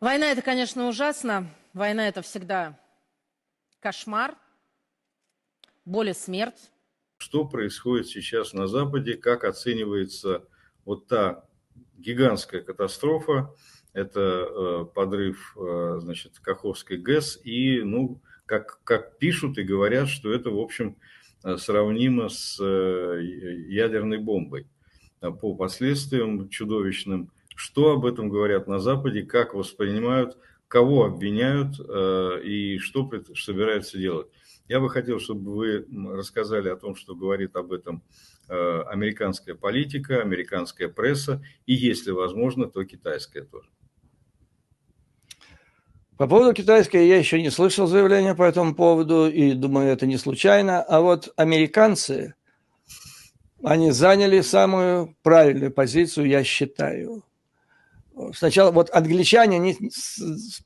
Война это, конечно, ужасно. Война это всегда кошмар, боль и смерть. Что происходит сейчас на Западе, как оценивается вот та гигантская катастрофа, это э, подрыв, э, значит, Каховской ГЭС, и, ну, как, как пишут и говорят, что это, в общем, э, сравнимо с э, ядерной бомбой э, по последствиям чудовищным. Что об этом говорят на Западе, как воспринимают, кого обвиняют э, и что собираются делать. Я бы хотел, чтобы вы рассказали о том, что говорит об этом э, американская политика, американская пресса и, если возможно, то китайская тоже. По поводу китайской я еще не слышал заявления по этому поводу, и думаю, это не случайно. А вот американцы, они заняли самую правильную позицию, я считаю. Сначала вот англичане они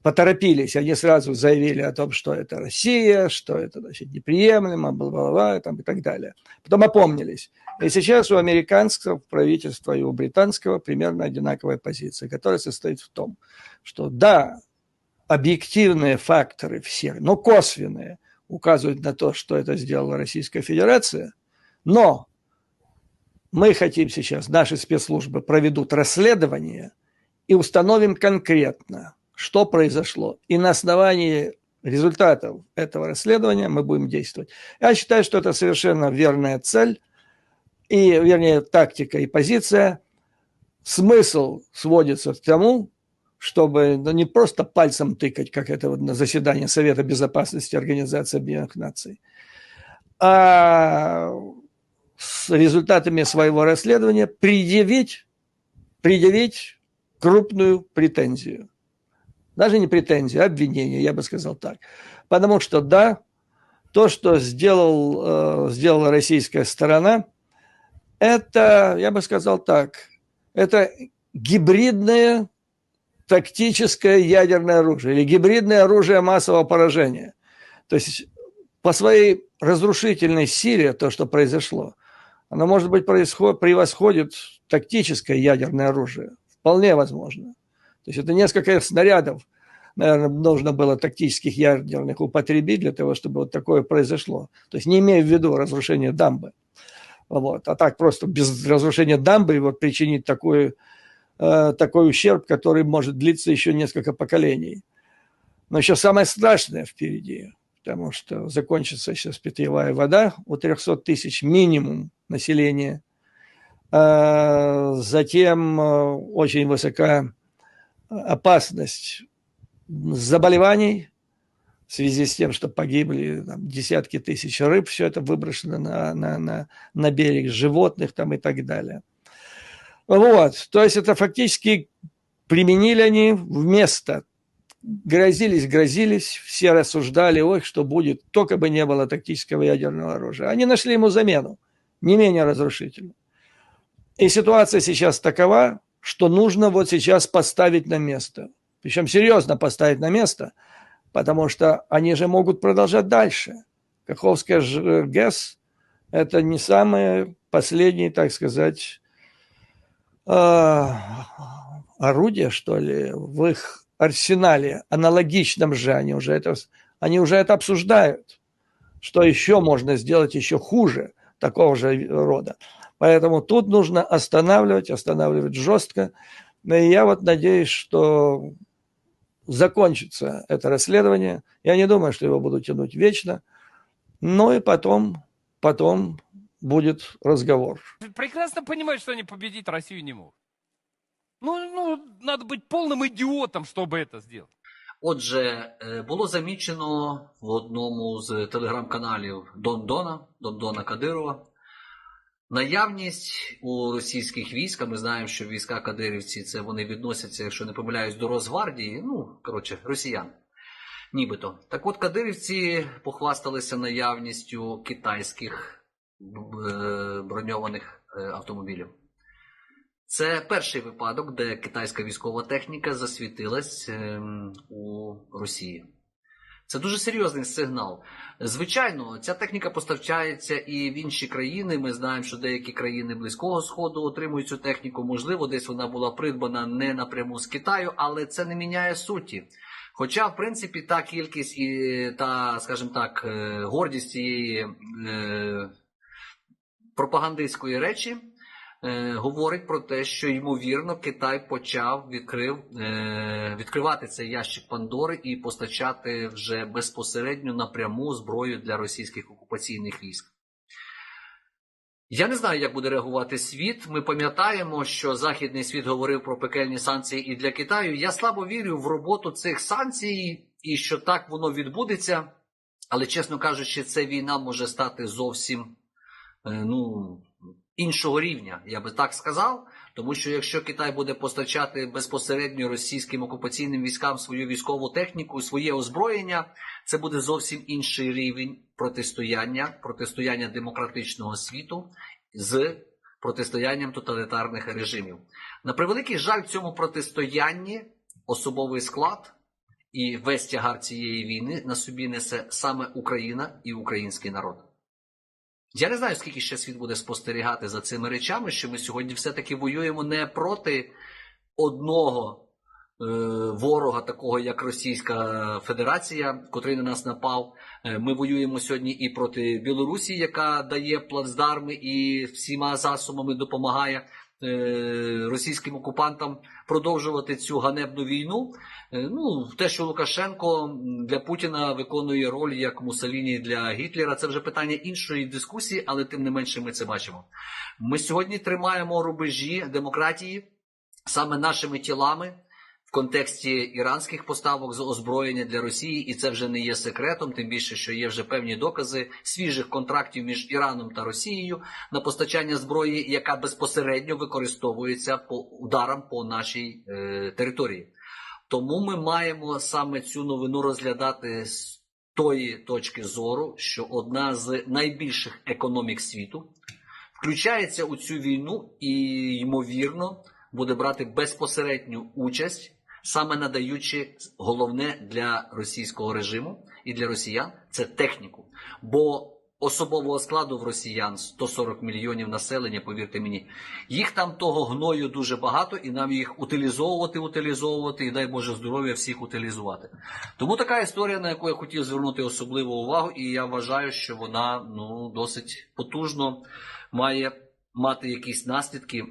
поторопились, они сразу заявили о том, что это Россия, что это значит, неприемлемо, бла-бла-бла, там, и так далее. Потом опомнились. И сейчас у американского правительства и у британского примерно одинаковая позиция, которая состоит в том, что да, объективные факторы все, но косвенные, указывают на то, что это сделала Российская Федерация, но мы хотим сейчас, наши спецслужбы проведут расследование и установим конкретно, что произошло. И на основании результатов этого расследования мы будем действовать. Я считаю, что это совершенно верная цель, и, вернее, тактика и позиция. Смысл сводится к тому, чтобы ну, не просто пальцем тыкать, как это вот на заседании Совета Безопасности Организации Объединенных Наций, а с результатами своего расследования предъявить, предъявить крупную претензию. Даже не претензию, а обвинение, я бы сказал так. Потому что, да, то, что сделал, э, сделала российская сторона, это, я бы сказал так, это гибридное тактическое ядерное оружие или гибридное оружие массового поражения. То есть по своей разрушительной силе то, что произошло, оно, может быть, превосходит тактическое ядерное оружие. Вполне возможно. То есть это несколько снарядов, наверное, нужно было тактических ядерных употребить для того, чтобы вот такое произошло. То есть не имея в виду разрушение дамбы. Вот. А так просто без разрушения дамбы вот причинить такую э, такой ущерб, который может длиться еще несколько поколений. Но еще самое страшное впереди, потому что закончится сейчас питьевая вода у 300 тысяч минимум населения. А затем э, очень высока опасность заболеваний в связи с тем, что погибли там, десятки тысяч рыб, все это выброшено на, на, на, на берег животных там, и так далее. Вот, то есть это фактически применили они вместо, грозились, грозились, все рассуждали, ой, что будет, только бы не было тактического ядерного оружия. Они нашли ему замену, не менее разрушительную. И ситуация сейчас такова, что нужно вот сейчас поставить на место. Причем серьезно поставить на место, потому что они же могут продолжать дальше. Каховская ГЭС – это не самый последний, так сказать, орудие, что ли, в их арсенале, аналогичном же, они уже это, они уже это обсуждают, что еще можно сделать еще хуже такого же рода. Поэтому тут нужно останавливать, останавливать жестко. И я вот надеюсь, что закончится это расследование. Я не думаю, что его будут тянуть вечно. Ну и потом, потом будет разговор. Прекрасно понимают, что они победить Россию не могут. Ну, ну, надо быть полным идиотом, чтобы это сделать. Отже, було замічено в одному з телеграм-каналів Дондона, Дондона Кадирова, наявність у російських військ, а ми знаємо, що війська кадирівці це вони відносяться, якщо не помиляюсь, до Росгвардії, ну, коротше, росіян. Нібито. Так от кадирівці похвасталися наявністю китайських е, броньованих е, автомобілів. Це перший випадок, де китайська військова техніка засвітилась ем, у Росії. Це дуже серйозний сигнал. Звичайно, ця техніка постачається і в інші країни. Ми знаємо, що деякі країни Близького Сходу отримують цю техніку. Можливо, десь вона була придбана не напряму з Китаю, але це не міняє суті. Хоча, в принципі, та кількість і та, скажімо так, е, гордість цієї е, пропагандистської речі говорить про те, що ймовірно Китай почав відкрив, е, відкривати цей ящик Пандори і постачати вже безпосередньо напряму зброю для російських окупаційних військ. Я не знаю, як буде реагувати світ. Ми пам'ятаємо, що західний світ говорив про пекельні санкції і для Китаю. Я слабо вірю в роботу цих санкцій і що так воно відбудеться. Але, чесно кажучи, ця війна може стати зовсім е, ну, іншого рівня, я би так сказав. Тому що якщо Китай буде постачати безпосередньо російським окупаційним військам свою військову техніку, своє озброєння, це буде зовсім інший рівень протистояння, протистояння демократичного світу з протистоянням тоталітарних режимів. На превеликий жаль, в цьому протистоянні особовий склад і весь тягар цієї війни на собі несе саме Україна і український народ. Я не знаю, скільки ще світ буде спостерігати за цими речами, що ми сьогодні все-таки воюємо не проти одного е, ворога, такого як Російська Федерація, котрий на нас напав. Е, Ми воюємо сьогодні і проти Білорусі, яка дає плацдарми і всіма засобами допомагає російським окупантам продовжувати цю ганебну війну. Е, Ну, те, що Лукашенко для Путіна виконує роль як Мусаліні для Гітлера, це вже питання іншої дискусії, але тим не менше ми це бачимо. Ми сьогодні тримаємо рубежі демократії саме нашими тілами контексті іранських поставок з озброєння для Росії, і це вже не є секретом, тим більше, що є вже певні докази свіжих контрактів між Іраном та Росією на постачання зброї, яка безпосередньо використовується по ударам по нашій е, території. Тому ми маємо саме цю новину розглядати з тої точки зору, що одна з найбільших економік світу включається у цю війну і, ймовірно, буде брати безпосередню участь, саме надаючи головне для російського режиму і для росіян це техніку. Бо особового складу в росіян 140 мільйонів населення, повірте мені, їх там того гною дуже багато, і нам їх утилізовувати, утилізовувати, і дай Боже здоров'я всіх утилізувати. Тому така історія, на яку я хотів звернути особливу увагу, і я вважаю, що вона ну досить потужно має мати якісь наслідки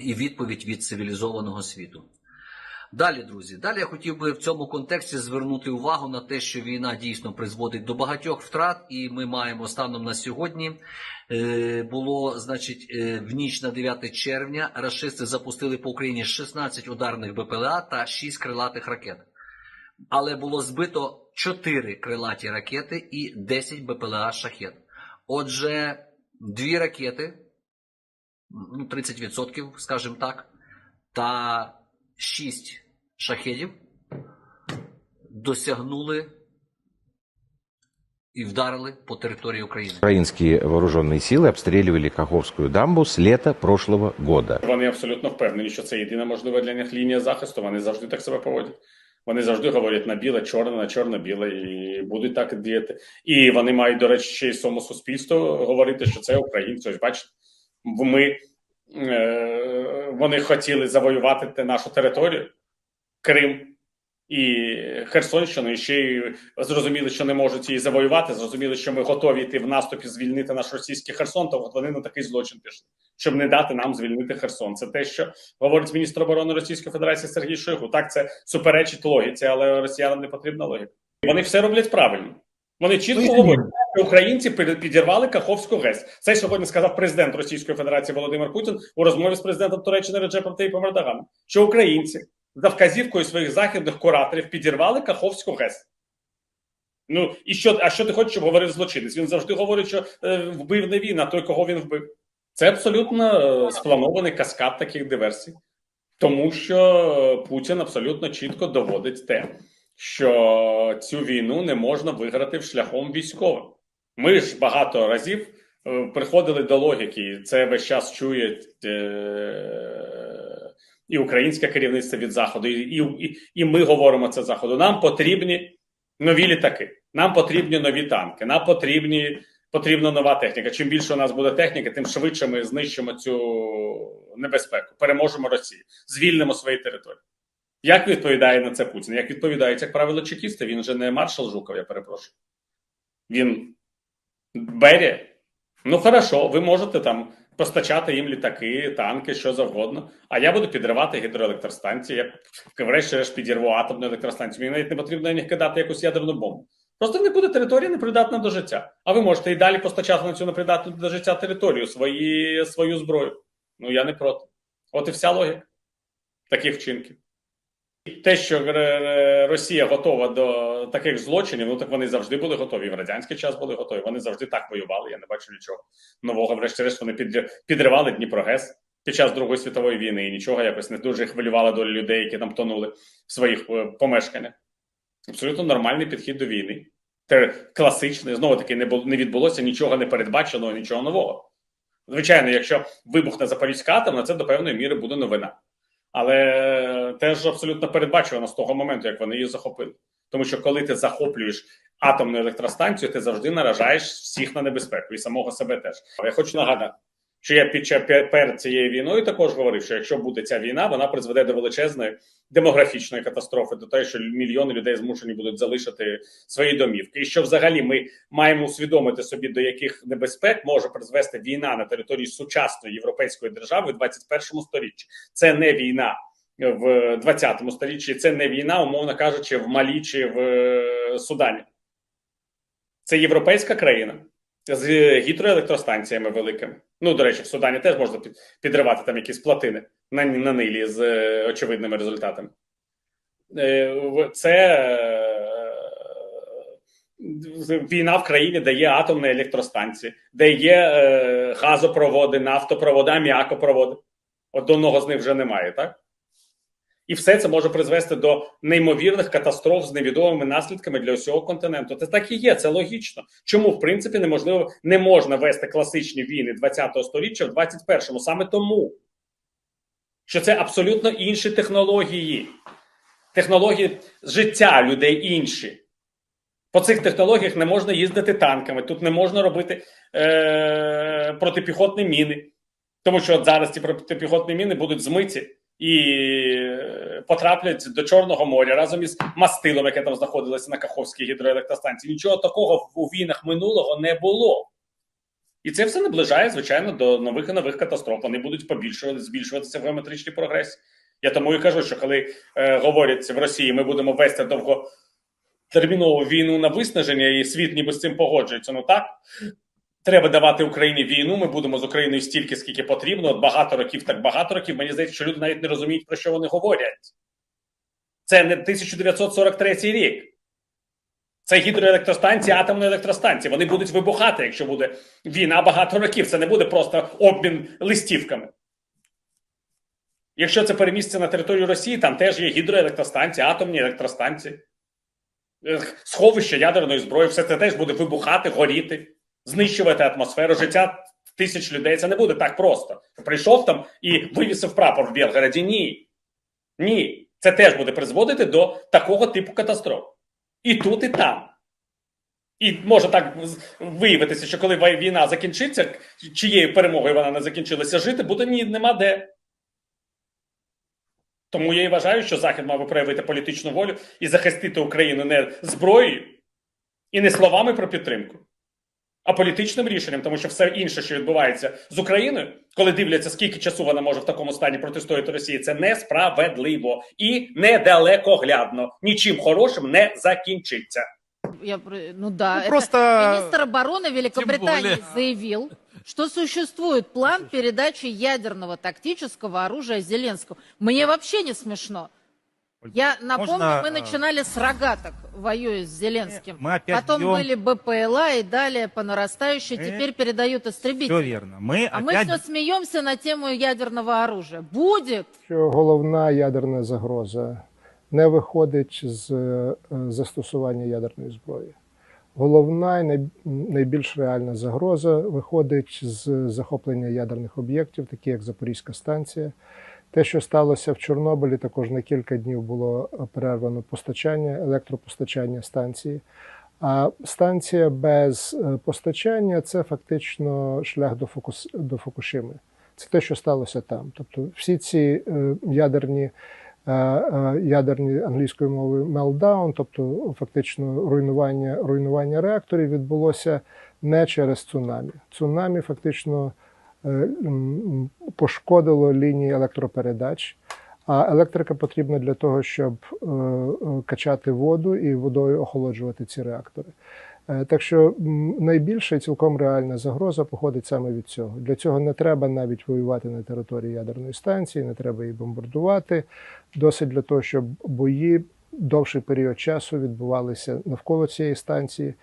і відповідь від цивілізованого світу. Далі, друзі, далі я хотів би в цьому контексті звернути увагу на те, що війна дійсно призводить до багатьох втрат, і ми маємо станом на сьогодні. е, Було, значить, е, в ніч на 9 червня рашисти запустили по Україні 16 ударних БПЛА та 6 крилатих ракет. Але було збито 4 крилаті ракети і 10 БПЛА шахет. Отже, дві ракети, ну, 30%, скажімо так, та 6 шахедів досягнули і вдарили по території України. Украинские вооруженные силы обстреливали Каховскую дамбу с лета прошлого года. Вони абсолютно впевнені, що це єдина можлива для них лінія захисту. Вони завжди так себе поводять. Вони завжди говорять на біле, чорне, на чорно-біле, і будуть так діяти. І вони мають, до речі, ще й своєму суспільству говорити, що це українці. Ось бачите, ми е, вони хотіли завоювати нашу територію, Крим і Херсонщину, і ще й зрозуміли, що не можуть її завоювати. Зрозуміли, що ми готові йти в наступ і звільнити наш російський Херсон. То вони на такий злочин пішли, щоб не дати нам звільнити Херсон. Це те, що говорить міністр оборони Російської Федерації Сергій Шойгу. Так, це суперечить логіці, але росіянам не потрібна логіка. Вони все роблять правильно. Вони чітко говорять, що українці під- підірвали Каховську ГЕС. Це сьогодні сказав президент Російської Федерації Володимир Путін у розмові з президентом Туреччини Реджепом Таїпом Ердоганом, що українці за вказівкою своїх західних кураторів підірвали Каховську ГЕС. Ну і що, а що ти хочеш, щоб говорив злочинець? Він завжди говорить, що е, вбив не він, а той, кого він вбив. Це абсолютно е, спланований каскад таких диверсій, тому що Путін абсолютно чітко доводить те, що цю війну не можна виграти шляхом військовим. Ми ж багато разів е, приходили до логіки, це весь час чує е, і українське керівництво від заходу, і, і, і ми говоримо це заходу. Нам потрібні нові літаки. Нам потрібні нові танки. Нам потрібні потрібна нова техніка. Чим більше у нас буде техніки, тим швидше ми знищимо цю небезпеку, переможемо Росію, звільнимо свої території. Як відповідає на це Путін? Як відповідають, як правило, чекісти? Він же не маршал Жуков, я перепрошую. Він Берія. Ну, хорошо, ви можете там постачати їм літаки, танки, що завгодно. А я буду підривати гідроелектростанції. Я врешті-решт підірву атомну електростанцію. Мені навіть не потрібно на них кидати якусь ядерну бомбу. Просто не буде територія непридатна до життя. А ви можете і далі постачати на цю непридатну до життя територію свої, свою зброю. Ну я не проти. От і вся логіка таких вчинків. Те, що е, Росія готова до таких злочинів, ну так вони завжди були готові. В радянський час були готові. Вони завжди так воювали. Я не бачу нічого нового. Врешті-решт вони підр- підривали Дніпрогес під час Другої світової війни і нічого якось не дуже хвилювала доля людей, які там тонули в своїх е, помешканнях. Абсолютно нормальний підхід до війни. Те класичний, знову таки, не було не відбулося нічого не передбаченого, нічого нового. Звичайно, якщо вибухне Запорізька атомна, це до певної міри буде новина. Але теж абсолютно передбачувано з того моменту, як вони її захопили. Тому що коли ти захоплюєш атомну електростанцію, ти завжди наражаєш всіх на небезпеку і самого себе теж. Я хочу нагадати, що я під час перед цією війною також говорив, що якщо буде ця війна, вона призведе до величезної демографічної катастрофи, до того, що мільйони людей змушені будуть залишити свої домівки, і що взагалі ми маємо усвідомити собі, до яких небезпек може призвести війна на території сучасної європейської держави в 21 сторіччі. Це не війна в 20 сторіччі, це не війна, умовно кажучи, в Малі чи в е, Судані. Це європейська країна з гідроелектростанціями великими. Ну, до речі, в Судані теж можна підривати там якісь плотини на, на Нилі з е, очевидними результатами. Е, Це е, війна в країні, де є атомні електростанції, де є е, газопроводи, нафтопроводи, аміакопроводи. От одного з них вже немає, так? І все це може призвести до неймовірних катастроф з невідомими наслідками для усього континенту. Це так і є, це логічно. Чому в принципі неможливо не можна вести класичні війни 20-го сторіччя в 21-му? Саме тому, що це абсолютно інші технології, технології життя людей інші. По цих технологіях не можна їздити танками, тут не можна робити е- протипіхотні міни, тому що от зараз ці протипіхотні міни будуть змиті і е, потраплять до Чорного моря разом із мастилом, яке там знаходилося на Каховській гідроелектростанції. Нічого такого у війнах минулого не було. І це все наближає, звичайно, до нових і нових катастроф. Вони будуть побільшувати, збільшуватися в геометричній прогресі. Я тому і кажу, що коли е, говорять в Росії, ми будемо вести довготермінову війну на виснаження, і світ ніби з цим погоджується. Ну так, Треба давати Україні війну. Ми будемо з Україною стільки, скільки потрібно. От багато років, так багато років. Мені здається, що люди навіть не розуміють, про що вони говорять. Це не 1943 рік. Це гідроелектростанції, атомні електростанції. Вони будуть вибухати, якщо буде війна багато років. Це не буде просто обмін листівками. Якщо це переміститься на територію Росії, там теж є гідроелектростанції, атомні електростанції, ех, сховища ядерної зброї, все це теж буде вибухати, горіти знищувати атмосферу життя тисяч людей. Це не буде так просто. Прийшов там і вивісив прапор в Білгороді. Ні. Ні. Це теж буде призводити до такого типу катастроф. І тут, і там. І може так виявитися, що коли війна закінчиться, чиєю перемогою вона не закінчилася, жити буде ні, нема де. Тому я і вважаю, що Захід мав би проявити політичну волю і захистити Україну не зброєю і не словами про підтримку, а політичним рішенням, тому що все інше, що відбувається з Україною, коли дивляться, скільки часу вона може в такому стані протистояти Росії, це несправедливо і недалекоглядно. Нічим хорошим не закінчиться. Я, ну да, Ну, просто- министр обороны Великобритании заявил, что существует план передачи ядерного тактического оружия Зеленскому. Мне вообще не смешно. Я напомню, Можно, мы э, начинали с рогаток, воюя с Зеленским. Мы опять Потом бьем- были БПЛА и далее по нарастающей. Э, Теперь передают истребители. Все верно. Мы А мы опять... все смеемся на тему ядерного оружия. Будет що головна ядерна загроза не виходить з е, застосування ядерної зброї. Головна і най- найбільш реальна загроза виходить з захоплення ядерних об'єктів, такі як Запорізька станція, Те, що сталося в Чорнобилі, також на кілька днів було перервано постачання, електропостачання станції. А станція без е, постачання це фактично шлях до, Фукус, до Фукушими. Це те, що сталося там. Тобто всі ці е, ядерні, е, е, ядерні англійською мовою meltdown, тобто фактично руйнування, руйнування реакторів відбулося не через цунамі. Цунамі фактично е, пошкодило лінії електропередач. А електрика потрібна для того, щоб е, е, качати воду і водою охолоджувати ці реактори. Е, Так що найбільша і цілком реальна загроза походить саме від цього. Для цього не треба навіть воювати на території ядерної станції, не треба її бомбардувати. Досить для того, щоб бої довший період часу відбувалися навколо цієї станції.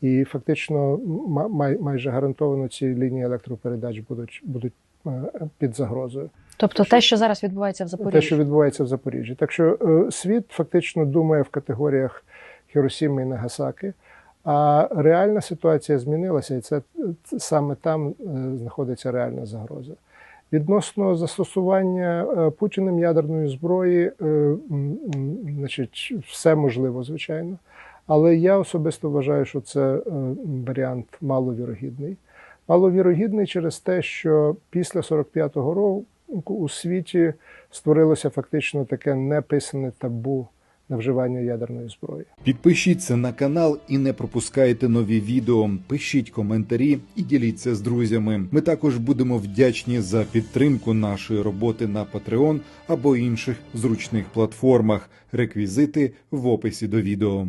І фактично ма- май- майже гарантовано ці лінії електропередач будуть, будуть е, під загрозою Тобто те, що зараз відбувається в те, що відбувається в Запоріжжі. Так що е, світ фактично думає в категоріях Хіросіми і Нагасаки, а реальна ситуація змінилася, і це, саме там е, знаходиться реальна загроза. Відносно застосування Путіним ядерної зброї, значить, все можливо, звичайно. Але я особисто вважаю, що це е, варіант маловірогідний. Маловірогідний через те, що після 45-го року у світі створилося фактично таке неписане табу на вживання ядерної зброї. Підпишіться на канал і не пропускайте нові відео. Пишіть коментарі і діліться з друзями. Ми також будемо вдячні за підтримку нашої роботи на Patreon або інших зручних платформах. Реквізити в описі до відео.